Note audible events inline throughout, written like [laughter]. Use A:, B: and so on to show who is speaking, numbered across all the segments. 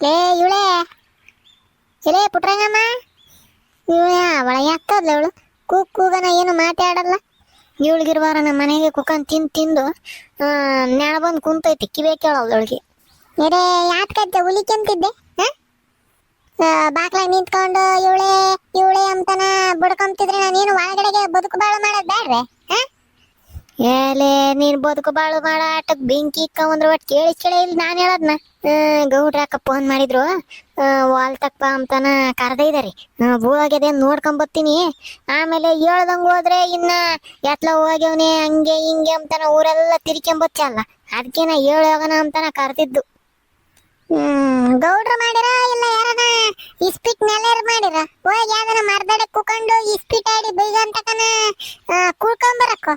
A: ಲೇ ಇವಳೆ. ಎಲೇ ಪುಟ್ರಂಗಮ್ಮ ಇವಳೆ ಅವಳ ಯಾಕದ್ಲ ಅವಳು ಕೂಗ್ ಕೂಗನ ಏನು ಮಾತಾಡಲ್ಲ. ಇವಳಿಗಿರುವಾರ ನಮ್ಮ ಮನೆಗೆ ಕುಕ್ಕನ್ ತಿಂದು ತಿಂದು ನೆಳ ಬಂದು ಕುಂತೈತಿ, ಕಿವೇ ಕೇಳಲ್ಲ ಅವಳಿಗೆ. ಎರೆ ಯಾತ್ಕತ್ತೆ ಹುಲಿ ಕೆಂತಿದ್ದೆ ಬಾಕ್ಲಾಗ ನಿಂತ್ಕೊಂಡು, ಇವಳೆ ಇವಳೆ ಅಂತನ ಬುಡ್ಕೊಂತಿದ್ರೆ ನಾನೇನು ಒಳಗಡೆಗೆ ಬದುಕು ಬಾಳ ಮಾಡೋದ್ ಬ್ಯಾಡ್ರೆ ಹಾ ಏಲೇ, ನೀನ್ ಬದುಕು ಬಾಳು ಮಾಡ, ಆಟಕ್ ಬೆಂಕಿ ಇಕ್ಕವಂದ್ರ ಒಟ್ ಕೇಳಿ ಕೇಳಿ ಇಲ್ಲಿ ನಾನು ಹೇಳದ್ನ. ಗೌಡ್ರ ಅಕ್ಕ ಫೋನ್ ಮಾಡಿದ್ರು. ವಾಲ್ ತಕ್ಕ ಅಂತನ ಕರ್ದ ಇದಾರೆ. ಹೋಗ್ಯದೆ ನೋಡ್ಕೊಂಡ್ ಬರ್ತೀನಿ ಆಮೇಲೆ ಹೇಳ್ದಂಗ್ ಹೋದ್ರೆ ಇನ್ನ ಎತ್ಲ ಹೋಗ್ಯವನೆ, ಹಂಗೆ ಹಿಂಗೆ ಅಂತಾನ ಊರೆಲ್ಲ ತಿರ್ಕೊಂಬಚ್ಚಲ್ಲ ಅದಕ್ಕೆ ನಾ ಹೇಳೋಗನ ಅಂತಾನ ಕರ್ದಿದ್ದು. ಗೌಡ್ರು ಮಾಡಿರ ಇಲ್ಲ ಯಾರನ ಇಸ್ಪಿಟ್ ನೆಲೆರ್ ಮಾಡಿರ? ಹೋಗಿ ಯಾವ್ದನ ಮರ್ದಡೆ ಕುಕೊಂಡು ಇಸ್ಪಿಟ್ ಆಡಿ ಬೈಗ ಅಂತಕನ ಕುಳ್ಕೊಂಬರಕ್ಕೋ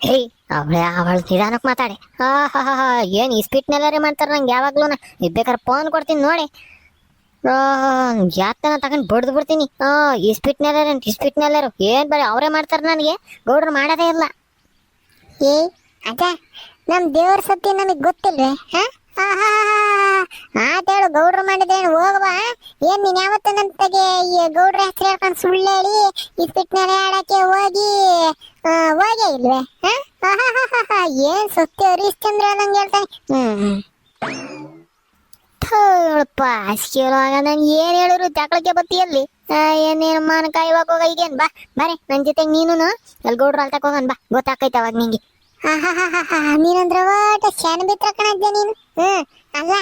A: ಹೇಯ್ ಅವಳೆ ಅವಳ ನಿಧಾನಕ್ಕೆ ಮಾತಾಡಿ. ಹಾ ಹಾ ಹಾ ಏನು ಮಾಡ್ತಾರ ಮಾಡ್ತಾರೆ ನಂಗೆ ಯಾವಾಗ್ಲೂ ಬೇಕಾದ್ರೆ ಫೋನ್ ಕೊಡ್ತೀನಿ ನೋಡಿ. ಯಾತನ ತಗೊಂಡು ಬಡ್ದು ಬಿಡ್ತೀನಿ. ಹಾ, ಈ ಸ್ಪೀಟ್ನೆಲ್ಲರು ಏನ್ ಬರೀ ಅವರೇ ಮಾಡ್ತಾರೆ ನನಗೆ? ಗೌಡ್ರು ಮಾಡೋದೇ ಇಲ್ಲ. ಏ ಅದ ನಮ್ಮ ದೇವ್ರ ಸತ್ಯ ನನಗ್ ಗೊತ್ತಿಲ್ವೇ, ಹಾ? ಆತೇಳು ಗೌಡ್ರು ಮಾಡಿದೇನು ಹೋಗುವ ಏನ್ ನೀನ್ ಯಾವತ್ತ ನಂತಗೆ ಈ ಗೌಡ್ರ ಹೆಸರು ಹೇಳ್ಕೊಂಡು ಸುಳ್ಳು ಹೇಳಿ ಪಿಟ್ನಲ್ಲಿ ಆಡಕ್ಕೆ ಹೋಗಿ ಹೋಗೇ ಇಲ್ವೇ? ಏನ್ ಸುತ್ತಿ ಹರಿಶ್ಚಂದ್ರ ನಂಗೆ ಹೇಳ್ತಾನೆ. ಹ್ಮ್. ಥೋಳಪ್ಪ ಹಾಸಿಗೆವಾಗ ನಾನು ಏನ್ ಹೇಳಿದ್ರು ತಕೊಳಕ್ಕೆ ಬತ್ತಿಯಲ್ಲಿ ಏನೇನು ಮಾನಕಾಯಿ ಇವಾಗ ಹೋಗ ಈಗೇನ್? ಬಾ, ಬರೇ, ನನ್ ಜೊತೆಗೆ ನೀನು ಅಲ್ಲಿ ಗೌಡ್ರು ಅಲ್ತಕ್ ಹೋಗನ್, ಬಾ. ಗೊತ್ತಾಕೈತೆ ಅವಾಗ ನಿಂಗೆ. ನೀನಂದ್ರ ಒಟ್ಟ ಶಾನ ಬಿತ್ರ ಕಣಜ್ಜ ನೀನು? ಹ್ಮ್, ಅಲ್ಲ,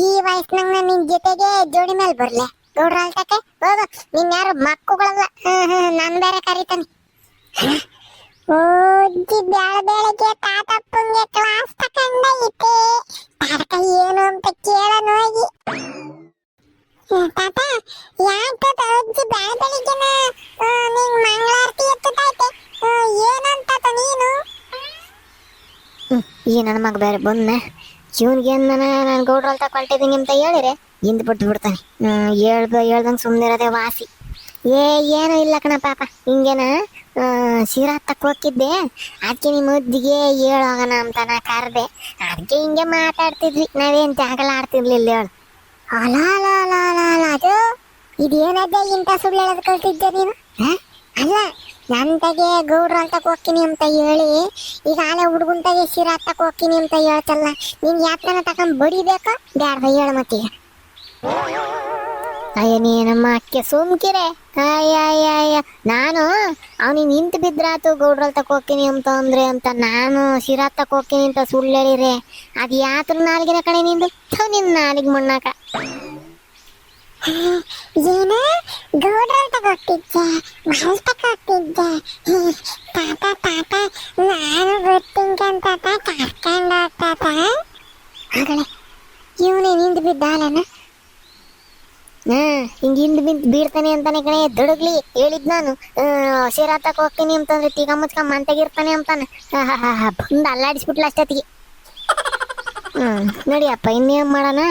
A: ಈ ವಯಸ್ಸಿನಾಗ ನಾನು ನಿನ್ ಜೊತೆಗೆ ಜೋಡಿ ಮೇಲೆ ಬರ್ಲೆ. ಗೌಡ್ರ ಅಲ್ತಕ್ಕೆ ಹೋಗು, ನಿನ್ ಯಾರು ಮಕ್ಕಳಲ್ಲ ನಾನ್ ಬೇರೆ ಕರೀತಾನೆ. ಓಜ್ಜಿ ಬ್ಯಾಳ ಬೆಳಗ್ಗೆ ತಾತಪ್ಪಂಗೆ ಕ್ಲಾಸ್ ತಕೊಂಡೈತೆ ತಾತಕ ಏನು ಅಂತ ಕೇಳೋಣ ಹೋಗಿ. ತಾತ, ಯಾಕೆ ಅಜ್ಜಿ, ಬ್ಯಾಳ ಬೆಳಿಗ್ಗೆನ ನಿಂಗ್ ಮಂಗಳಾರತಿ ಎತ್ತೈತೆ ಏನಂತ ನೀನು? ಈ ನನ್ನ ಮಗ ಬೇರೆ ಬಂದ ಇವನ್ಗೆ ನಾನು ನಾನು ಗೌಡ್ರಲ್ಲಿ ತಗೊಳ್ತಿದ್ದೀನಿ ಅಂತ ಹೇಳಿರೆ ಹಿಂದ್ ಬಿಟ್ಟು ಬಿಡ್ತಾನೆ. ಹೇಳ್ದ ಹೇಳ್ದಂಗೆ ಇರೋದೇ ವಾಸಿ. ಏ, ಏನೂ ಇಲ್ಲ ಕಣ ಪಾಪ. ಹಿಂಗೇನ ಶಿರಾ ತಕ್ಕೋಕಿದ್ದೆ ಅದಕ್ಕೆ ನಿಮ್ಮ ಮುದ್ದಿಗೆ ಹೇಳೋಗಣ ಅಂತ ನಾ ಕರೆದೆ. ಅದಕ್ಕೆ ಹಿಂಗೆ ಮಾತಾಡ್ತಿದ್ವಿ. ನಾವೇನ್ ಜಾಗಲ ಆಡ್ತಿರ್ಲಿಲ್ಲ ಹೇಳು. ಅಲ ಅಲ ಅಲ ಅಲ ಅದು? ಇದೇನದೆ ಇಂಥ ಸುಳ್ಳು ಹೇಳೋದು ಕಲ್ತಿದ್ದೆ ನೀನು? ಹ? ಅಲ್ಲ ನಂತಗೆ ಗೌಡ್ರ ಅಂತಕ್ ಹೋಗ್ತೀನಿ ಅಂತ ಹೇಳಿ ಈಗ ಆಲೆ ಹುಡುಗಂತಾಗೆ ಶಿರ ಹತ್ತಕ್ಕೆ ಹೋಗ್ತೀನಿ ಅಂತ ಹೇಳ್ತಲ್ಲ, ನಿನ್ ಯಾತ್ರನ ತಕೊಂಡ್ ಬಡಿಬೇಕಾ? ಬ್ಯಾಡ್ದ ಹೇಳ ಮತ್ತೀಗ. ಅಯ್ಯ, ನೀನಮ್ಮ ಅಕ್ಕೆ ಸುಮ್ಕಿರೆ. ಅಯ್ಯ ನಾನು, ಅವನಿಗೆ ನಿಂತು ಬಿದ್ರಾತು ಗೌಡ್ರಲ್ ತಕ ಹೋಗ್ತೀನಿ ಅಂತ ಅಂದ್ರೆ ಅಂತ ನಾನು ಶಿರಾ ಹೋಗ್ತೀನಿ ಅಂತ ಸುಳ್ಳು ಹೇಳಿರೆ ಅದು ಯಾತ್ರ ನಾಲ್ಗಿನ ಕಡೆ ನಿಂದು? ನಿನ್ನ ನಿನ್ ನಾಲಿಗೆ ಮಣ್ಣಾಕ. ಏನ ಗೌಡ್ರಲ್ ತಗೋಗ್ತಿದ್ದೆ ಮಲ್ ತಗೋಗ್ತಿದ್ದೆ ತಾತ ತಾತ, ನಾನು ಗೊತ್ತಿಂಕಂತ ಕರ್ಕೊಂಡು ಹೋಗ್ತಾತ. ಆಗಲೇ ಇವನೇ ನಿಂತು ಬಿದ್ದಾಲನ ಹ್ಮ್ ಹಿಂಗ್ ಹಿಂದೆ ಬಿದ್ದು ಬೀಳ್ತಾನೆ ಅಂತಾನೆ ಕಣೆ ದುಡುಗ್ಲಿ ಹೇಳಿದ್ ನಾನು. ಶಿರಾತಕ್ ಹೋಗ್ತೀನಿ ಅಂತಂದ್ರೆ ತೀಗ ಮುಚ್ಕ ಮಂತಾಗಿರ್ತಾನೆ ಅಂತಾನೆ. ಬಂದು ಅಲ್ಲಾಡಿಸ್ಬಿಟ್ಲ ಅಷ್ಟೊತ್ತಿಗೆ. ಹ್ಮ್ ನಡಿಯಪ್ಪ ಇನ್ನೇನು ಮಾಡೋಣ?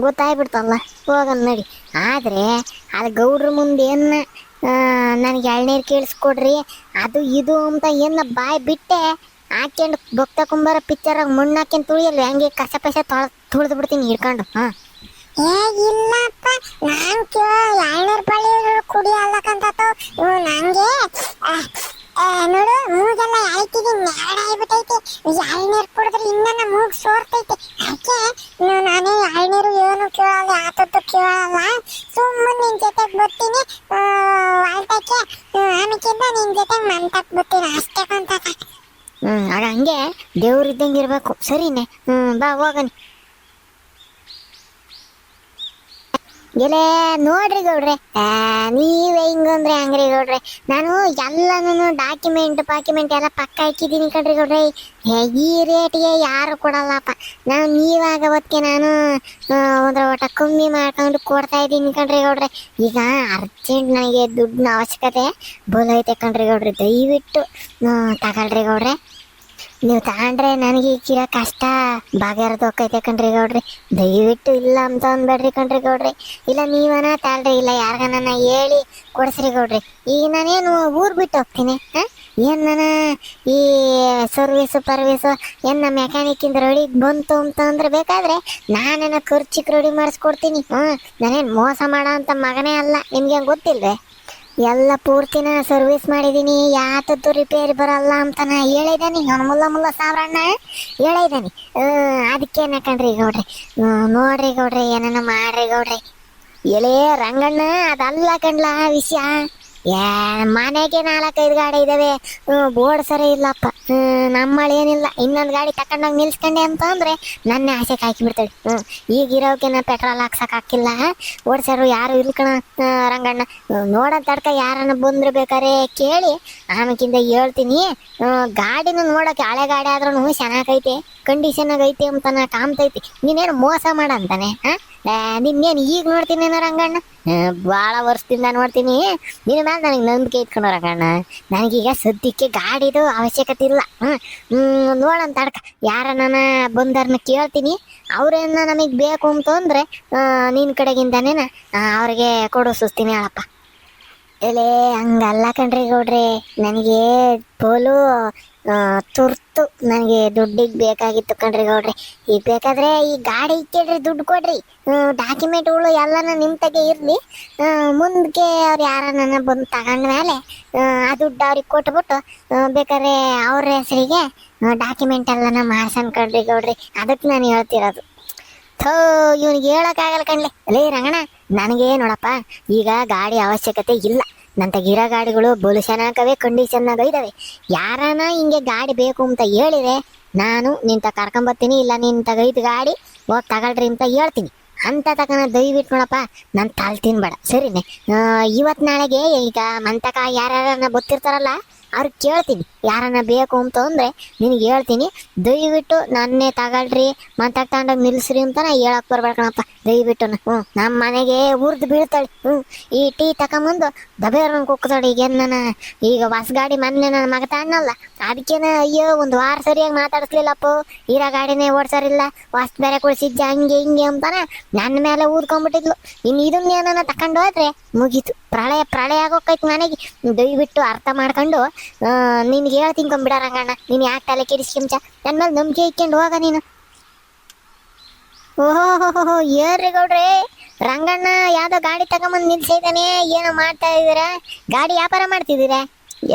A: ಗೊತ್ತಾಗ್ಬಿಡ್ತಲ್ಲ ಹೋಗಲ್ಲ ನಡಿ. ಆದರೆ, ಅದು ಗೌಡ್ರ ಮುಂದೆ ಏನ ನನಗೆ ಎಳ್ನೀರು ಕೇಳಿಸ್ಕೊಡ್ರಿ, ಅದು ಇದು ಅಂತ ಏನ ಬಾಯಿ ಬಿಟ್ಟೆ, ಹಾಕ್ಯಂಡು ಭಕ್ತ ಕುಂಬಾರ ಪಿಕ್ಚರಾಗ ಮಣ್ಣು ಹಾಕ್ಯಂಡು ತುಳಿಯಲ್ಲ ಹೆಂಗೆ ಕಸ ಪಸ ತೊಳ ತುಳಿದು ಬಿಡ್ತೀನಿ ಹಿಡ್ಕೊಂಡು, ಹಾಂ. ಏ, ಇಲ್ಲಪ್ಪ ಕೇಳ ಎಳ್ನೀರು ಬಳಿ ಕುಡಿಯಲ್ಲಕ್ಕಂತ ಇವು ನನಗೆ ನೋಡು, ಮೂಗೆಲ್ಲ ಆಯ್ತಿಗೆ ನ್ಯಾಡ ಆಗ್ಬಿಟ್ಟೈತೆ ಎಳ್ನೀರು ಕುಡಿದ್ರೆ ಇನ್ನ ಮೂಗ್ ಸೋರ್ತೈತೆ. ಅದಕ್ಕೆ ನಾನೇ ಎಳ್ನೀರು ಏನು ಕೇಳಲ್ಲ, ಯಾತದ್ದು ಕೇಳಲ್ಲ. ಸುಮ್ಮನೆ ನಿನ್ ಜೊತೆಗೆ ಬರ್ತೀನಿ. ಆಲ್ಟಕ್ಕೆ ಆಮೇಕಿಂದ ನಿನ್ ಜೊತೆಗೆ ಮಂತಕ್ಕೆ ಬರ್ತೀನಿ. ಅಷ್ಟೇ ಅಂತ ಹ್ಮ್, ಆಗ ಹಂಗೆ ದೇವ್ರಿದ್ದಂಗೆ ಇರಬೇಕು. ಸರಿನೆ. ಹ್ಮ್, ಬಾ, ಹೋಗನ್. ಎಲೆ, ನೋಡ್ರಿ ಗೌಡ್ರೆ. ನೀವೇ ಹಿಂಗಂದ್ರೆ ಹಂಗ್ರಿ ಗೌಡ್ರೆ. ನಾನು ಎಲ್ಲನೂ ಡಾಕ್ಯುಮೆಂಟ್ ಪಾಕ್ಯುಮೆಂಟ್ ಎಲ್ಲ ಪಕ್ಕ ಹಾಕಿದ್ದೀನಿ ಕಣ್ರಿ ಗೌಡ್ರೆ. ಈ ರೇಟ್ಗೆ ಯಾರು ಕೊಡಲ್ಲಪ್ಪ. ನಾನು ನೀವಾಗ ಅವತ್ತಿಗೆ ನಾನು ಒಂದ್ರ ಒಟ್ಟ ಕಮ್ಮಿ ಮಾಡ್ಕೊಂಡು ಕೊಡ್ತಾ ಇದ್ದೀನಿ ಕಣ್ರಿ ಗೌಡ್ರೆ. ಈಗ ಅರ್ಜೆಂಟ್ ನನಗೆ ದುಡ್ಡಿನ ಅವಶ್ಯಕತೆ ಬೋಲೈತೆ ಕಣ್ರಿ ಗೌಡ್ರೆ. ದಯವಿಟ್ಟು ತಗೊಳ್ರಿ ಗೌಡ್ರೆ. ನೀವು ತಗೊಂಡ್ರೆ ನನಗೆ ಈಗಿರೋ ಕಷ್ಟ. ಬಾಗ್ಯಾರದ ಹೋಗ್ತೈತೆ ಕಣ್ರಿ ಗೌಡ್ರಿ. ದಯವಿಟ್ಟು ಇಲ್ಲ ಅಂತ ಅಂದ್ಬೇಡ್ರಿ ಕಣ್ರಿ ಗೌಡ್ರಿ. ಇಲ್ಲ ನೀವನ ತಾಳ್ರಿ, ಇಲ್ಲ ಯಾರಿಗನ ಹೇಳಿ ಕೊಡಿಸ್ರಿ ಗೌಡ್ರಿ. ಈಗ ನಾನೇನು ಊರು ಬಿಟ್ಟು ಹೋಗ್ತೀನಿ, ಹಾಂ? ಏನ್ ನಾನ ಈ ಸರ್ವಿಸ್ ಪರ್ವಿಸ್ ಏನು ನಮ್ಮ ಮೆಕ್ಯಾನಿಕ್ ಇಂದ ರೆಡಿ ಬಂತು ಅಂತ ಅಂದ್ರೆ ಬೇಕಾದ್ರೆ ನಾನೇನ ಖರ್ಚಿಗೆ ರೆಡಿ ಮಾಡಿಸ್ಕೊಡ್ತೀನಿ. ಹ್ಞೂ ನಾನೇನು ಮೋಸ ಮಾಡೋ ಅಂತ ಮಗನೇ ಅಲ್ಲ, ನಿಮ್ಗೆ ಗೊತ್ತಿಲ್ವೇ? ಎಲ್ಲ ಪೂರ್ತಿನ ಸರ್ವಿಸ್ ಮಾಡಿದೀನಿ. ಯಾತದ್ದು ರಿಪೇರಿ ಬರಲ್ಲ ಅಂತನ ಹೇಳಿದಾನಿ. ಅವ್ನು ಮುಲ್ಲ ಮುಲ್ಲ ಸಾವ್ರಣ್ಣ, ಹೇಳಿದಾನಿ. ಅದಕ್ಕೇನ ಕಣ್ರಿ ಗೌಡ್ರಿ? ನೋಡ್ರಿ ಗೌಡ್ರಿ, ಏನನ ಮಾಡ್ರಿ ಗೌಡ್ರಿ. ಎಲೇ ರಂಗಣ್ಣ, ಅದಲ್ಲ ಕಣ್ಲ ವಿಷಯ. ಮನೆಗೆ ನಾಲ್ಕೈದು ಗಾಡಿ ಇದಾವೆ. ಬೋರ್ಡ್ ಸರಿ ಇಲ್ಲಪ್ಪ. ನಮ್ಮಳು ಏನಿಲ್ಲ ಇನ್ನೊಂದು ಗಾಡಿ ತಕೊಂಡೋಗಿ ನಿಲ್ಸ್ಕೊಂಡೆ ಅಂತ ಅಂದ್ರೆ ನನ್ನ ಆಸೆ ಕಾಯ್ಕಿ ಬಿಡ್ತಾಳೆ ಈಗಿರೋಕೆ ನಾ ಪೆಟ್ರೋಲ್ ಹಾಕ್ಸಕ್ ಹಾಕಿಲ್ಲ. ಓಡ್ಸರು ಯಾರು ಇಲ್ಕಣ ರಂಗಣ್ಣ. ನೋಡೋ ತಡ್ಕ ಯಾರನ್ನ ಬಂದ್ರೆ ಬೇಕಾರೆ ಕೇಳಿ. ಆಮೇಕಿಂದ ಹೇಳ್ತೀನಿ. ಗಾಡಿನ ನೋಡಕ್ಕೆ ಹಳೆ ಗಾಡಿ ಆದ್ರೂ ಚೆನ್ನಾಗೈತೆ ಕಂಡೀಷನ್ ಆಗೈತೆ ಅಂತ ನಾ ಕಾಮ್ತೈತಿ ನೀನೇನು ಮೋಸ ಮಾಡಂತಾನೆ ಹಾ? ನಿನ್ನೇನು ಈಗ ನೋಡ್ತೀನಿ ರಂಗಣ್ಣ? ಬಾಳ ಭಾಳ ವರ್ಷದಿಂದ ನೋಡ್ತೀನಿ. ನಿನ್ನ ಮೇಲೆ ನನಗೆ ನಂಬಿಕೆ ಇಟ್ಕೊಂಡು ರಂಗಣ್ಣ. ನನಗೀಗ ಸದ್ಯಕ್ಕೆ ಗಾಡಿದು ಅವಶ್ಯಕತೆ ಇಲ್ಲ. ಹ್ಮ್, ನೋಡೋಣ ತಡ್ಕ. ಯಾರನ್ನ ಬಂದರ್ನ ಕೇಳ್ತೀನಿ. ಅವ್ರೇನ ನಮಗೆ ಬೇಕು ಅಂತಂದ್ರೆ ಆ, ನಿನ್ ಕಡೆಗಿಂದಾನೇನ ಆ, ಅವ್ರಿಗೆ ಕೊಡಿಸ್ತೀನಿ ಹೇಳಪ್ಪ. ಎಲೆ ಹಂಗಲ್ಲ ಕಣ್ರಿ ಗೌಡ್ರಿ. ನನಗೆ ಪೋಲು ತುರ್ತು. ನನಗೆ ದುಡ್ಡಿಗೆ ಬೇಕಾಗಿತ್ತು ಕಣ್ರಿ ಗೌಡ್ರಿ. ಈಗ ಬೇಕಾದ್ರೆ ಈ ಗಾಡಿ ಇಟ್ಟಿಡ್ರಿ ದುಡ್ಡು ಕೊಡ್ರಿ. ಡಾಕ್ಯುಮೆಂಟ್ಗಳು ಎಲ್ಲನ ನಿಮ್ಮ ತಗೆ ಇರಲಿ. ಮುಂದಕ್ಕೆ ಅವ್ರು ಯಾರನ್ನ ಬಂದು ತಗೊಂಡ ಮೇಲೆ ಆ ದುಡ್ಡು ಅವ್ರಿಗೆ ಕೊಟ್ಬಿಟ್ಟು ಬೇಕಾದ್ರೆ ಅವ್ರ ಹೆಸರಿಗೆ ಡಾಕ್ಯುಮೆಂಟ್ ಎಲ್ಲನ ಮಾಡ್ಸನ್ ಕಣ್ರಿ ಗೌಡ್ರಿ. ಅದಕ್ಕೆ ನಾನು ಹೇಳ್ತಿರೋದು. ಥೋ, ಇವನಿಗೆ ಹೇಳೋಕ್ಕಾಗಲ್ಲ ಕಣ್ಲೆ. ಲೇ ರಂಗಣ್ಣ, ನನಗೆ ನೋಡಪ್ಪ. ಈಗ ಗಾಡಿ ಅವಶ್ಯಕತೆ ಇಲ್ಲ. ನನ್ನ ಗಿರ ಗಾಡಿಗಳು ಬಲು ಕಂಡೀಷನ್ನಾಗ ಇದಾವೆ ಯಾರನ ಹಿಂಗೆ ಗಾಡಿ ಬೇಕು ಅಂತ ಹೇಳಿದ್ರೆ ನಾನು ನಿಂತ ಕರ್ಕೊಂಬರ್ತೀನಿ ಇಲ್ಲ ನಿನ್ ತಗೈದು ಗಾಡಿ ಹೋಗಿ ತಗೊಳ್ರಿ ಅಂತ ಹೇಳ್ತೀನಿ. ಅಂತ ತಕನ ದಯವಿಟ್ಟು ನೋಡಪ್ಪ, ನಾನು ತಾಲ್ ತಿನ್ಬೇಡ ಸರಿನೆ? ಇವತ್ತು ನಾಳೆಗೆ ಈಗ ಮಂತಕ ಯಾರ್ಯಾರನ್ನ ಗೊತ್ತಿರ್ತಾರಲ್ಲ ಅವ್ರಿಗೆ ಕೇಳ್ತೀನಿ. ಯಾರನ್ನ ಬೇಕು ಅಂತ ಅಂದ್ರೆ ನಿನಗೆ ಹೇಳ್ತೀನಿ. ದಯವಿಟ್ಟು ನನ್ನೇ ತಗೊಳ್ರಿ ಮಂತಾಗ ತಗೊಂಡೋಗಿ ನಿಲ್ಸ್ರಿ ಅಂತ ನಾ ಹೇಳಕ್ ಬರ್ಬೇಡ ಕಣಪ್ಪ ದಯವಿಟ್ಟು ಹ್ಞೂ ನಮ್ಮ ಮನೆಗೆ ಉರ್ದು ಬೀಳ್ತಾಳೆ. ಹ್ಞೂ, ಈ ಟೀ ತಗೊಂಬಂದು ದಬೇರನ್ನ ಕುಕ್ಕತಾಳೆ ಈಗ ನನ್ನ ಈಗ ಹೊಸ ಗಾಡಿ ಮೊನ್ನೆ ನನ್ನ ಮಗ ತಣ್ಣಲ್ಲ ಅದಕ್ಕೇನ ಅಯ್ಯೋ, ಒಂದು ವಾರ ಸರಿಯಾಗಿ ಮಾತಾಡಿಸ್ಲಿಲ್ಲಪ್ಪ. ಇರೋ ಗಾಡಿನೇ ಓಡ್ಸಾರಿಲ್ಲ. ಹೊಸ ಬೇರೆ ಕೊಡ್ಸಿದ್ದೆ ಹಂಗೆ ಹಿಂಗೆ ಅಂತಾನೆ ನನ್ನ ಮೇಲೆ ಊದ್ಕೊಂಡ್ಬಿಟ್ಟಿದ್ಲು ಇನ್ನು ಏನನ್ನ ತಕೊಂಡ್ ಹೋದ್ರೆ ಮುಗೀತು. ಪ್ರಳಯ ಪ್ರಳಯ ಆಗೋಕೈತಿ ನನಗೆ ದಯವಿಟ್ಟು ಅರ್ಥ ಮಾಡ್ಕೊಂಡು ನಿನ್ಗೆ ಹೇಳ್ತೀನಿ ಬಿಡ ರಂಗಣ್ಣ. ನೀನು ಯಾಕೆ ತಲೆ ಕೆಡಿಸ್ಕೊಂಚ ನನ್ನ ಮೇಲೆ ನಂಬಿಕೆ ಇಕ್ಕೊಂಡು ಹೋಗ ನೀನು. ಓಹೋ ಏರ್ರಿ ಗೌಡ್ರಿ? ರಂಗಣ್ಣ, ಯಾವ್ದೋ ಗಾಡಿ ತಗೊಂಬಂದು ನಿಲ್ಸಿದ್ದಾನೆ ಏನೋ ಮಾಡ್ತಾ ಇದೀರ ಗಾಡಿ ವ್ಯಾಪಾರ ಮಾಡ್ತಿದ್ದೀರಾ?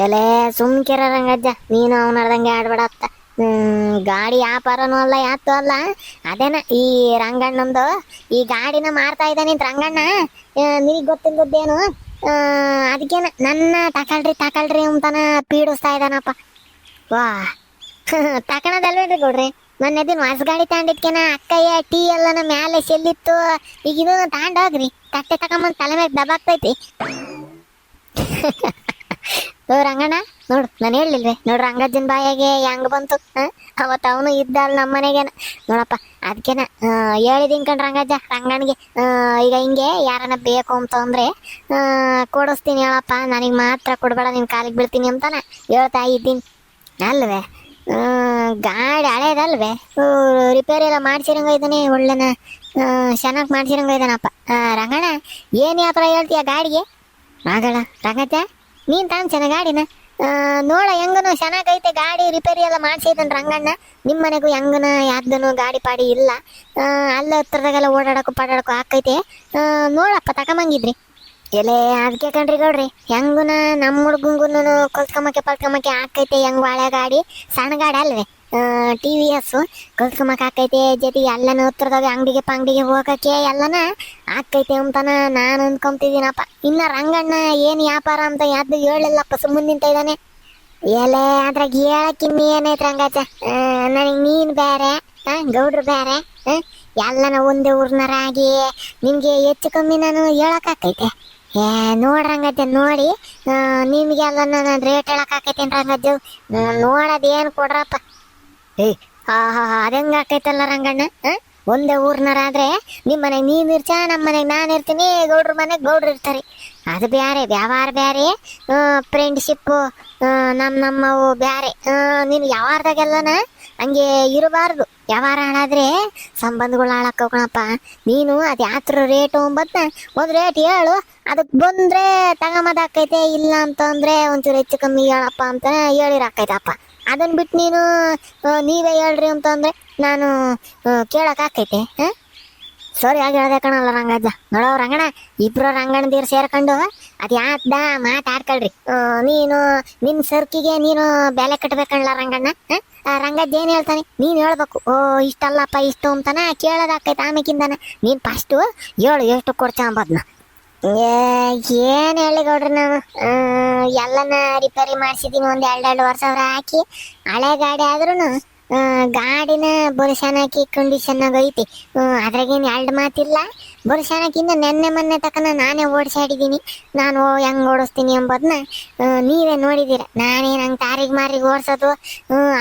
A: ಎಲೆ ಸುಮ್ಕಿರ ರಂಗಜ್ಜ. ನೀನು ಅವನರ್ದಂಗೆ ಆಡ್ಬೇಡ ಅತ್ತ. ಗಾಡಿ ವ್ಯಾಪಾರನೂ ಅಲ್ಲ ಯಾತು ಅಲ್ಲ. ಅದೇನ ಈ ರಂಗಣ್ಣಂದು? ಈ ಗಾಡಿನ ಮಾರ್ತಾ ಇದ್ದಾನೆ ರಂಗಣ್ಣ? ನಿನಗೆ ಗೊತ್ತಿಲ್ಲದ್ದೇನು ಅದಕ್ಕೇನ ನನ್ನ ತಕಳ್ರಿ ತಕಳ್ರಿ ಅಂತಾನ ಪೀಡಿಸ್ತಾ ಇದ್ದಾನಪ್ಪ. ವಾ. [laughs] ತಕಣದಲ್ವೇನ್ರಿ ಗೌಡ್ರಿ ಮೊನ್ನೆ ದಿನ ಹೊಸ ಗಾಡಿ ತಾಂಡಿದ್ಕೆನ ಅಕ್ಕಯ್ಯ, ಟೀ ಎಲ್ಲನ ಮ್ಯಾಲೆ ಚೆಲ್ಲಿತ್ತು ಈಗ ಇದನ್ನ ತಗೊಂಡೋಗ್ರಿ ತಟ್ಟೆ ತಗೊಂಬಂದು ತಲೆ ಮೇಲೆ ದಬಾಕ್ತೈತಿ [laughs] ರಂಗಣ್ಣ ನೋಡು, ನಾನು ಹೇಳಿಲ್ವೇ ನೋಡು ರಂಗಜ್ಜನ ಬಾಯಾಗೆ ಹೆಂಗ್ ಬಂತು? ಅವತ್ತು ಅವನು ಇದ್ದ ಅಲ್ಲಿ ನಮ್ಮ ಮನೆಗೆ ನೋಡಪ್ಪ ಅದಕ್ಕೆನ ಹೇಳಿದೀನಿ ಕಣ್ ರಂಗಜ್ಜ ರಂಗಣ್ಣಗೆ ಈಗ ಹಿಂಗೆ ಯಾರನ್ನ ಬೇಕು ಅಂತ ಅಂದ್ರೆ ಕೊಡಿಸ್ತೀನಿ ಹೇಳಪ್ಪ, ನನಗೆ ಮಾತ್ರ ಕೊಡಬೇಡ ನಿನ್ನ ಕಾಲಿಗೆ ಬೀಳ್ತೀನಿ ಅಂತಾನೆ ಹೇಳ್ತಾ ಇದ್ದೀನಿ. ಅಲ್ವೇ ಗಾಡಿ ಹಳೇದಲ್ವೇ? ರಿಪೇರಿ ಎಲ್ಲ ಮಾಡ್ಸಿರಂಗ ಇದ್ದಾನೆ ಒಳ್ಳೆನ ಚೆನ್ನಾಗಿ ಮಾಡ್ಸಿರಂಗ ಇದ್ದಾನಪ್ಪ. ರಂಗಣ್ಣ, ಏನು ವ್ಯಾಪಾರ ಹೇಳ್ತೀಯ ಗಾಡಿಗೆ? ಆಗಲ್ಲ ರಂಗಜ್ಜ? ನೀನ್ ತಾನು ಚೆನ್ನಾಗಿ ಗಾಡಿನ ನೋಡ ಹೆಂಗನು ಚೆನ್ನಾಗೈತೆ ಗಾಡಿ ರಿಪೇರಿ ಎಲ್ಲ ಮಾಡಿಸಿದನ್ ರಂಗಣ್ಣ ನಿಮ್ಮ ಮನೆಗೂ ಹೆಂಗನ, ಯಾರ್ದನು ಗಾಡಿ ಪಾಡಿ ಇಲ್ಲ. ಅಲ್ಲ ಹತ್ರದಾಗೆಲ್ಲ ಓಡಾಡಕ್ಕೂ ಪಾಡಾಡಕ್ಕೂ ಆಕೈತೆ. ನೋಡಪ್ಪ ತಕೊಂಬಂಗಿದ್ರಿ ಎಲೆ ಅದಕ್ಕೆ ಕಣ್ರಿ ಗೌಡ್ರಿ, ಹೆಂಗುನ ನಮ್ಮ ಹುಡ್ಗಂಗುನು ಕೊಲ್ಕಮಕ್ಕೆ ಪಲ್ಕಮಕ್ಕೆ ಆಕೈತೆ, ಹೆಂಗ್ ಬಾಳೆ ಗಾಡಿ ಸಣ್ಣ ಗಾಡಿ ಅಲ್ವೇ ಟಿ ವಿ ಎಸ್ ಕಲ್ತ್ಕೊಂಬಕ್ಕೆ ಆಕೈತೆ ಜೊತೆಗೆ ಎಲ್ಲನೂ ಹತ್ರದಾಗ ಅಂಗಡಿಗೆ ಪಂಗಡಿಗೆ ಹೋಗಕ್ಕೆ ಎಲ್ಲನ ಆಕೈತೆ ಅಂತಾನ ನಾನು ಅನ್ಕೊಂತಿದ್ದೀನಪ್ಪ. ಇನ್ನ ರಂಗಣ್ಣ ಏನ್ ವ್ಯಾಪಾರ ಅಂತ ಯಾವ್ದು ಹೇಳಲ್ಲಪ್ಪ ಸುಮ್ಮನೆ ನಿಂತ ಇದ್ದಾನೆ. ಎಲೆ ಅದ್ರಾಗ ಹೇಳಕ್ ಇನ್ನು ಏನೈತೆ ರಂಗಾಚ ನನಗೆ ಮೀನ್ ಬೇರೆ ಗೌಡ್ರು ಬೇರೆ ಎಲ್ಲನ ಒಂದೇ ಊರ್ನರಾಗಿ ನಿಮಗೆ ಹೆಚ್ಚು ಕಮ್ಮಿ ನಾನು ಹೇಳಕ್ಕಾಕೈತೆ ಏ ನೋಡ್ರಂಗಜ್ಜ ನೋಡಿ ನಿಮ್ಗೆ ನಿಮ್ಗೆಲ್ಲ ನಾನು ರೇಟ್ ಹೇಳಕ್ಕಾಕೈತೇನ್ ರಂಗಜ್ಜ? ನೋಡೋದೇನು ಏನು ಕೊಡ್ರಪ್ಪ? ಏ. ರಂಗಣ್ಣ ಒಂದೇ ಊರ್ನರಾದ್ರೆ ನಿಮ್ಮ ಮನೆಗೆ ನೀನು ಇರ್ಚ ನಮ್ಮ ಮನೆಗೆ ನಾನು ಇರ್ತೀನಿ, ಗೌಡ್ರ ಮನೆಗೆ ಗೌಡ್ರು ಇರ್ತಾರೆ. ಅದು ಬ್ಯಾರೆ, ವ್ಯವಹಾರ ಬ್ಯಾರೆ ಫ್ರೆಂಡ್ಶಿಪ್ಪು ನಮ್ಮ ನಮ್ಮವು ಬ್ಯಾರೆ. ನೀನು ವ್ಯವಹಾರದಾಗೆಲ್ಲನ ಹಂಗೆ ಇರಬಾರ್ದು. ವ್ಯವಹಾರ ಹಾಳಾದ್ರೆ ಸಂಬಂಧಗಳು ಹಾಳಾಕ್ಕವ ಕಣಪ್ಪ ನೀನು ಅದು ಯಾತ್ರ ರೇಟು ಒಂಬತ್ತ ಒಂದು ರೇಟ್ ಹೇಳು ಅದಕ್ಕೆ ಬಂದ್ರೆ ತಗೊಂಬೋದಾಕೈತೆ ಇಲ್ಲ ಅಂತಂದರೆ ಒಂಚೂರು ಹೆಚ್ಚು ಕಮ್ಮಿ ಹೇಳಪ್ಪ ಅಂತ ಹೇಳಿರಾಕೈತಪ್ಪ ಅದನ್ನ ಬಿಟ್ಟು ನೀನು ನೀವೇ ಹೇಳ್ರಿ ಅಂತಂದ್ರೆ ನಾನು ಕೇಳೋಕ್ಕಾಕೈತೆ ಹಾಂ ಸರಿ ಆಗಿ ಹೇಳ್ದೆ ಕಣಲ್ಲ ರಂಗಜ್ಜ. ನೋಡೋ ರಂಗಣ ಇಬ್ರು ರಂಗಣ್ಣದೀರ್ ಸೇರ್ಕೊಂಡು ಅದು ಯಾತ್ದ ಮಾತಾಡ್ಕೊಳ್ರಿ ನೀನು ನಿನ್ನ ಸರ್ಕಿಗೆ ನೀನು ಬೆಲೆ ಕಟ್ಬೇಕಣ್ಣ ರಂಗಣ್ಣ ರಂಗಜ್ಜ ಏನು ಹೇಳ್ತಾನೆ? ನೀನು ಹೇಳ್ಬೇಕು, ಓ, ಇಷ್ಟಲ್ಲಪ್ಪ ಇಷ್ಟು ಅಂತಾನ ಕೇಳೋದಾಕೈತೆ ಆಮೇಕಿಂದಾನ. ನೀನು ಫಸ್ಟು ಹೇಳು ಎಷ್ಟು ಕೊಡ್ತಾ ಅಂಬದ್ನ. ಏನು ಹೇಳಿ ಗೌಡ್ರಿ ನಾನು ಎಲ್ಲನ ರಿಪೇರಿ ಮಾಡಿಸಿದ್ದೀನಿ ಒಂದು ಎರಡು ವರ್ಷ ಅವ್ರ ಹಾಕಿ. ಹಳೆ ಗಾಡಿ ಆದ್ರೂ ಗಾಡಿನ ಬುರುಶಾನಾಕಿ ಕಂಡೀಷನ್ನಾಗ ಐತಿ. ಹ್ಮ್, ಅದ್ರಾಗೇನು ಎರಡು ಮಾತಿಲ್ಲ. ಬುರುಶಾನಕ್ಕಿಂತ ನೆನ್ನೆ ಮೊನ್ನೆ ತಕನ ನಾನೇ ಓಡಿಸಾಡಿದ್ದೀನಿ ನಾನು ಹೆಂಗೆ ಓಡಿಸ್ತೀನಿ ಎಂಬುದನ್ನ ನೀವೇ ನೋಡಿದ್ದೀರ ನಾನೇ ಹಂಗೆ ತಾರಿಗೆ ಮಾರಿಗೆ ಓಡಿಸೋದು?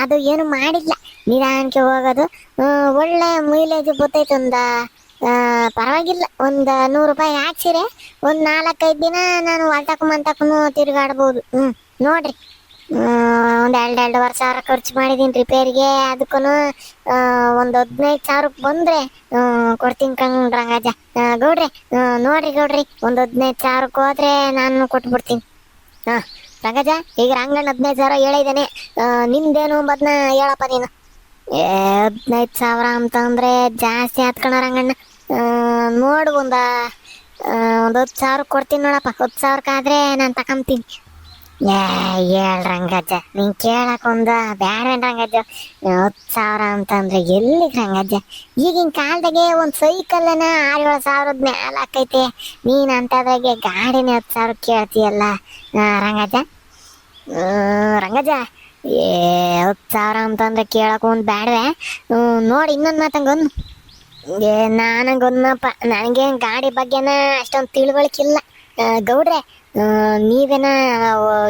A: ಅದು ಏನು ಮಾಡಿಲ್ಲ. ನಿಧಾನಕ್ಕೆ ಹೋಗೋದು. ಒಳ್ಳೆ ಮೈಲೇಜ್ ಬರ್ತೈತೆ ಒಂದು ಪರವಾಗಿಲ್ಲ. ಒಂದು ನೂರು ರೂಪಾಯಿ ಹಾಕ್ಸಿರೆ, ಒಂದು ನಾಲ್ಕೈದು ದಿನ ನಾನು ಹೊಲ್ತಕ್ಕ ಮಂತಕ್ಕೂ ತಿರುಗಾಡ್ಬೋದು. ಹ್ಞೂ ನೋಡ್ರಿ. ಒಂದು ಎರಡು ವರ್ಷ ಸಾವಿರ ಖರ್ಚು ಮಾಡಿದ್ದೀನಿ ರಿಪೇರಿಗೆ. ಅದಕ್ಕೂ ಒಂದು ಹದಿನೈದು ಸಾವಿರಕ್ಕೆ ಬಂದರೆ ಕೊಡ್ತೀನಿ ಕಂಗ್ರಂಗಾಜ ಗೌಡ್ರಿ ನೋಡ್ರಿ ಗೌಡ್ರಿ, ಒಂದು ಹದಿನೈದು ಸಾವಿರಕ್ಕೆ ಹೋದ್ರೆ ನಾನು ಕೊಟ್ಬಿಡ್ತೀನಿ. ಹಾಂ ರಂಗಜ ಈಗ ರಂಗಣ್ಣ ಹದಿನೈದು ಸಾವಿರ ಹೇಳಿದ್ದಾನೆ. ನಿಮ್ದೇನು ಅಂಬದ್ನ ಹೇಳಪ್ಪ ನೀನು. ಏ, ಹದಿನೈದು ಸಾವಿರ ಅಂತಂದ್ರೆ ಜಾಸ್ತಿ ಹತ್ಕೊಣ ರಂಗಣ್ಣ. ನೋಡು ಒಂದು ಒಂದು ಹತ್ತು ಸಾವಿರ ಕೊಡ್ತೀನಿ ನೋಡಪ್ಪ. ಹತ್ತು ಸಾವಿರಕ್ಕಾದ್ರೆ ನಾನು ತಕೊಂತೀನಿ. ಹೇಳ್ ರಂಗಜ್ಜ ನೀನ್ ಕೇಳಕ್ ಒಂದ ಬ್ಯಾಡ ರಂಗಜ್ಜ ಹತ್ತು ಸಾವಿರ ಅಂತಂದ್ರೆ ಎಲ್ಲಿಗೆ ರಂಗಜ್ಜ ಈಗಿನ ಕಾಲದಾಗೆ ಒಂದು ಸೈಕಲ್ನ ಆರು ಏಳು ಸಾವಿರದ ಮ್ಯಾಲ ಹಾಕೈತೆ ನೀನು ಅಂತದಾಗೆ ಗಾಡಿನೇ ಹತ್ತು ಸಾವಿರ ಕೇಳ್ತೀಯಲ್ಲ. ರಂಗಜ್ಜ ರಂಗಜ್ಜ ಏ, ಹತ್ತು ಸಾವಿರ ಅಂತಂದ್ರೆ ಕೇಳಕ್ ಒಂದು ಬ್ಯಾಡ್ವೆ? ನೋಡಿ ಇನ್ನೊಂದು ಮಾತಂಗೊಂದು ಏ ನನಗೆ ಗಾಡಿ ಬಗ್ಗೆನ ಅಷ್ಟೊಂದು ತಿಳುವಳಿಕಿಲ್ಲ. ಇಲ್ಲ ಗೌಡ್ರೆ ನೀವೇನ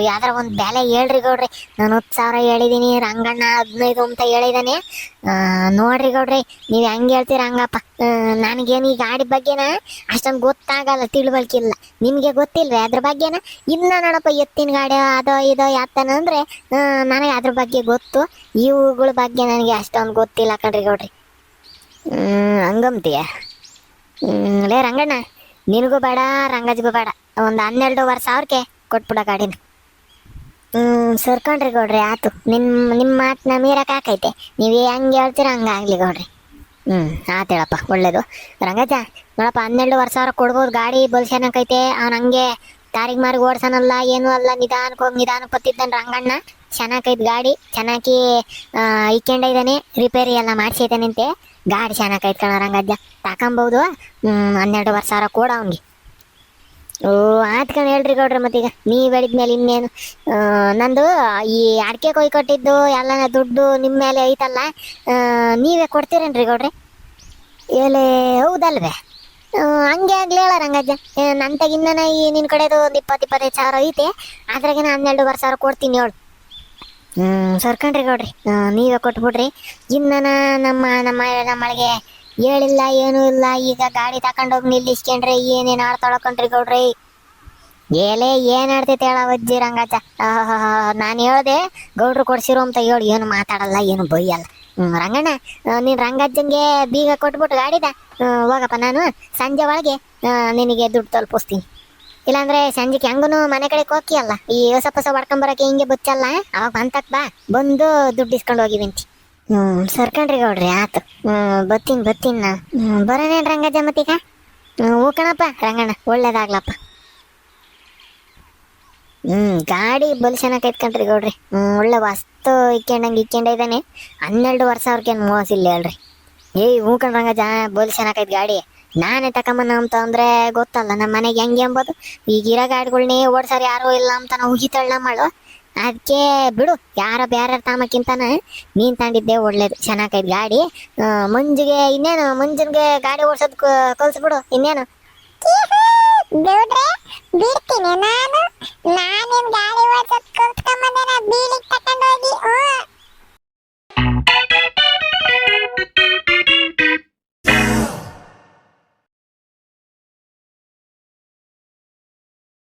A: ಯಾವ್ದಾರ ಒಂದು ಬೆಲೆ ಹೇಳ್ರಿ ಗೌಡ್ರಿ. ನಾನು ಹತ್ತು ಸಾವಿರ ಹೇಳಿದ್ದೀನಿ ರಂಗಣ್ಣ ಹದಿನೈದು ಅಂತ ಹೇಳಿದಾನೆ. ನೋಡ್ರಿ ಗೌಡ್ರಿ, ನೀವು ಹೆಂಗೆ ಹೇಳ್ತೀರ ಹಂಗಪ್ಪ. ನನಗೇನು ಈ ಗಾಡಿ ಬಗ್ಗೆನ ಅಷ್ಟೊಂದು ಗೊತ್ತಾಗಲ್ಲ, ತಿಳುವಳಿಕಿಲ್ಲ. ನಿಮಗೆ ಗೊತ್ತಿಲ್ವೇ ಅದ್ರ ಬಗ್ಗೆನ? ಇನ್ನ ನೋಡಪ್ಪ ಎತ್ತಿನ ಗಾಡಿ ಅದೋ ಇದೋ ಯಾತನ ಅಂದರೆ ನನಗೆ ಅದ್ರ ಬಗ್ಗೆ ಗೊತ್ತು. ಇವುಗಳ ಬಗ್ಗೆ ನನಗೆ ಅಷ್ಟೊಂದು ಗೊತ್ತಿಲ್ಲ ಕಣ್ರಿ ಗೌಡ್ರಿ. ಹಂಗಂತೀಯ ಲೇ ರಂಗಣ್ಣ, ನಿನಗೂ ಬೇಡ, ರಂಗಜ್ಗೂ ಬೇಡ. ಒಂದು ಹನ್ನೆರಡೂವರೆ ಸಾವಿರಕ್ಕೆ ಕೊಟ್ಬಿಡ ಗಾಡಿನ ಹ್ಞೂ ಸರ್ಕೊಂಡ್ರಿ ಗೌಡ್ರಿ, ಆತು. ನಿಮ್ಮ ನಿಮ್ಮ ಮಾತನ್ನ ಮೀರಕ್ಕೆ ಹಾಕೈತೆ. ನೀವು ಹೆಂಗೆ ಹೇಳ್ತೀರ ಹಂಗೆ ಆಗಲಿ ಗೌಡ್ರಿ. ಹ್ಞೂ ಆತು ಹೇಳಪ್ಪ, ಒಳ್ಳೇದು. ರಂಗಜ್ಜ, ನೋಡಪ್ಪ ಹನ್ನೆರಡುವರೆ ಸಾವಿರ ಕೊಡ್ಬೋದು, ಗಾಡಿ ಬಲ್ಸೇನಕೈತೆ ಅವ್ನು ಹಂಗೆ ತಾರಿಗೆ ಮಾರಿಗೆ ಓಡ್ಸನಲ್ಲ ಏನೂ ಅಲ್ಲ ನಿಧಾನಕ್ಕೆ ಹೋಗಿ ನಿಧಾನಕ್ಕೆ ಬತ್ತಿದ್ದಾನೆ ರಂಗಣ್ಣ. ಚೆನ್ನಾಗೈತೆ ಗಾಡಿ, ಚೆನ್ನಾಗಿ ಇಕ್ಕೊಂಡಿದ್ದಾನೆ ರಿಪೇರಿ ಎಲ್ಲ ಮಾಡಿಸಿದ್ದಾನಂತೆ ಗಾಡಿ ಶಾನಕ್ಕೆ ತಕೊಂಬೋದು? ಹ್ಮ್ ವರ್ಷ ಸಾವಿರ ಕೊಡ ಅವ್ನಿಗೆ. ಓ ಆತ್ಕೊಂಡು ಹೇಳ್ರಿ ಗೌಡ್ರಿ ಮತ್ತೀಗ. ನೀವು ಹೇಳಿದ್ಮೇಲೆ ಇನ್ನೇನು? ನಂದು ಈ ಅಡಿಕೆ ಕೊಯ್ ಕೊಟ್ಟಿದ್ದು ಎಲ್ಲ ದುಡ್ಡು ನಿಮ್ಮ ಮೇಲೆ ಐತಲ್ಲ ನೀವೇ ಕೊಡ್ತೀರೇನ್ರಿ ಗೌಡ್ರಿ? ಎಲೆ, ಹೌದಲ್ವೇ? ಹಂಗೆ ಆಗ್ಲಿ ಹೇಳ ರಂಗಜ್ಜ ನನ್ನ ಈ ನಿನ್ನ ಕಡೆದು ಒಂದು ಇಪ್ಪತ್ತು, ಇಪ್ಪತ್ತೈದು ಸಾವಿರ ಐತೆ. ಅದ್ರಾಗಿನ ಹನ್ನೆರಡು ಹನ್ನೆರಡುವರೆ ಸಾವಿರ ಕೊಡ್ತೀನಿ ಹೇಳು. ಸರ್ಕಂಡ್ರಿ ಗೌಡ್ರಿ. ನೀವೇ ಕೊಟ್ಬಿಡ್ರಿ ಇನ್ನ ನಮ್ಮ ನಮ್ಮ, ನಮ್ಮಳಿಗೆ ಹೇಳಿಲ್ಲ, ಏನೂ ಇಲ್ಲ. ಈಗ ಗಾಡಿ ತಕೊಂಡೋಗಿ ನಿಲ್ಲಿಸ್ಕೊಂಡ್ರೆ ಏನೇನು ಆಡ್ತಾಳಕಂಡ್ರಿ ಗೌಡ್ರಿ. ಏಲೇ, ಏನ್ ಆಡ್ತೈತೆ ಹೇಳ ಅಜ್ಜಿ ರಂಗಾಚ ನಾನು ಹೇಳ್ದೆ, ಗೌಡ್ರು ಕೊಡ್ಸಿರೋ ಅಂತ ಹೇಳಿ. ಏನು ಮಾತಾಡಲ್ಲ, ಏನು ಬೈಯಲ್ಲ. ಹ್ಮ್, ರಂಗಣ್ಣ ನೀನ್ ರಂಗಜ್ಜಂಗೆ ಬೀಗ ಕೊಟ್ಬಿಟ್ಟು ಗಾಡಿದ? ಹೋಗಪ್ಪ ನಾನು. ಸಂಜೆ ಒಳಗೆ ನಿನಗೆ ದುಡ್ಡು ತಲುಪಿಸ್ತೀನಿ. ಇಲ್ಲಾಂದ್ರೆ ಸಂಜೆಗೆ ಹೆಂಗೂ ಮನೆ ಕಡೆ ಹೋಗಿಯಲ್ಲ ಈ ಹೊಸ ಹೊಸ ಬರಕ್ಕೆ ಹಿಂಗೆ ಬುಚ್ಚಲ್ಲ? ಅವಾಗ ಬಂತಕ್ ಬಾ. ಬಂದು ದುಡ್ಡು ಇಸ್ಕೊಂಡು ಹೋಗಿವಿಂತಿ ಹ್ಞೂ ಸರ್ಕಂಡ್ರಿ ಗೌಡ್ರಿ, ಆತು. ಹ್ಞೂ ಬತ್ತೀನಿ ಬತ್ತೀನಿ ನಾ. ಬರೋಣ ರಂಗಜ್ಜ ಮತ್ತೀಗ? ಹ್ಞೂ ಕಣಪ್ಪ, ರಂಗಣ್ಣ, ಒಳ್ಳೇದಾಗ್ಲಪ್ಪ. ಹ್ಞೂ ಗಾಡಿ ಬಲ್ ಚೆನ್ನಾಗಿ ಕೈತ್ಕೊಂಡ್ರಿ ಗೌಡ್ರಿ. ಹ್ಮ್, ಒಳ್ಳೆ ವಸ್ತು ಇಕ್ಕೊಂಡಂಗೆ ಇಕ್ಕೊಂಡೈದಾನೆ ಹನ್ನೆರಡು ವರ್ಷ ಅವ್ರಿಗೇನು ಮೋಸಿಲ್ಲ ಹೇಳ್ರಿ. ಏಯ್, ಹೂ ಕಣ್ರಂಗ ಜಾ ಬಲ್ ಚೆನ್ನಾಗೈತೆ ಗಾಡಿ. ನಾನೇ ತಕಮ್ಮನ ಅಂತ ಅಂದ್ರೆ ಗೊತ್ತಲ್ಲ ನಮ್ಮ ಮನೆಗೆ ಹೆಂಗೆ ಎಂಬುದು. ಈಗ ಇರೋ ಗಾಡಿಗಳ್ನೇ ಓಡ್ಸಾರ ಯಾರು ಇಲ್ಲ ಅಂತ ನಾವು ಉಗಿತಳ್ಳ ಮಾಡು. ಅದಕ್ಕೆ ಬಿಡು, ಯಾರ ಬೇರೆ ತಾಮಕ್ಕಿಂತ ನೀನ್ ತಂದಿದ್ದೆ ಒಳ್ಳೇದು ಚೆನ್ನಾಗೈತೆ ಗಾಡಿ. ಮುಂಜಿಗೆ ಇನ್ನೇನು, ಮಂಜನ್ಗೆ ಗಾಡಿ ಓಡ್ಸೋದ್ ಕಲ್ಸ್ಬಿಡು ಇನ್ನೇನು.
B: ಬಿಡ್ತೀನಿ ನಾನು. ನಾನೇನ್ ಗಾಡಿ ಬೀಳಿಗೆ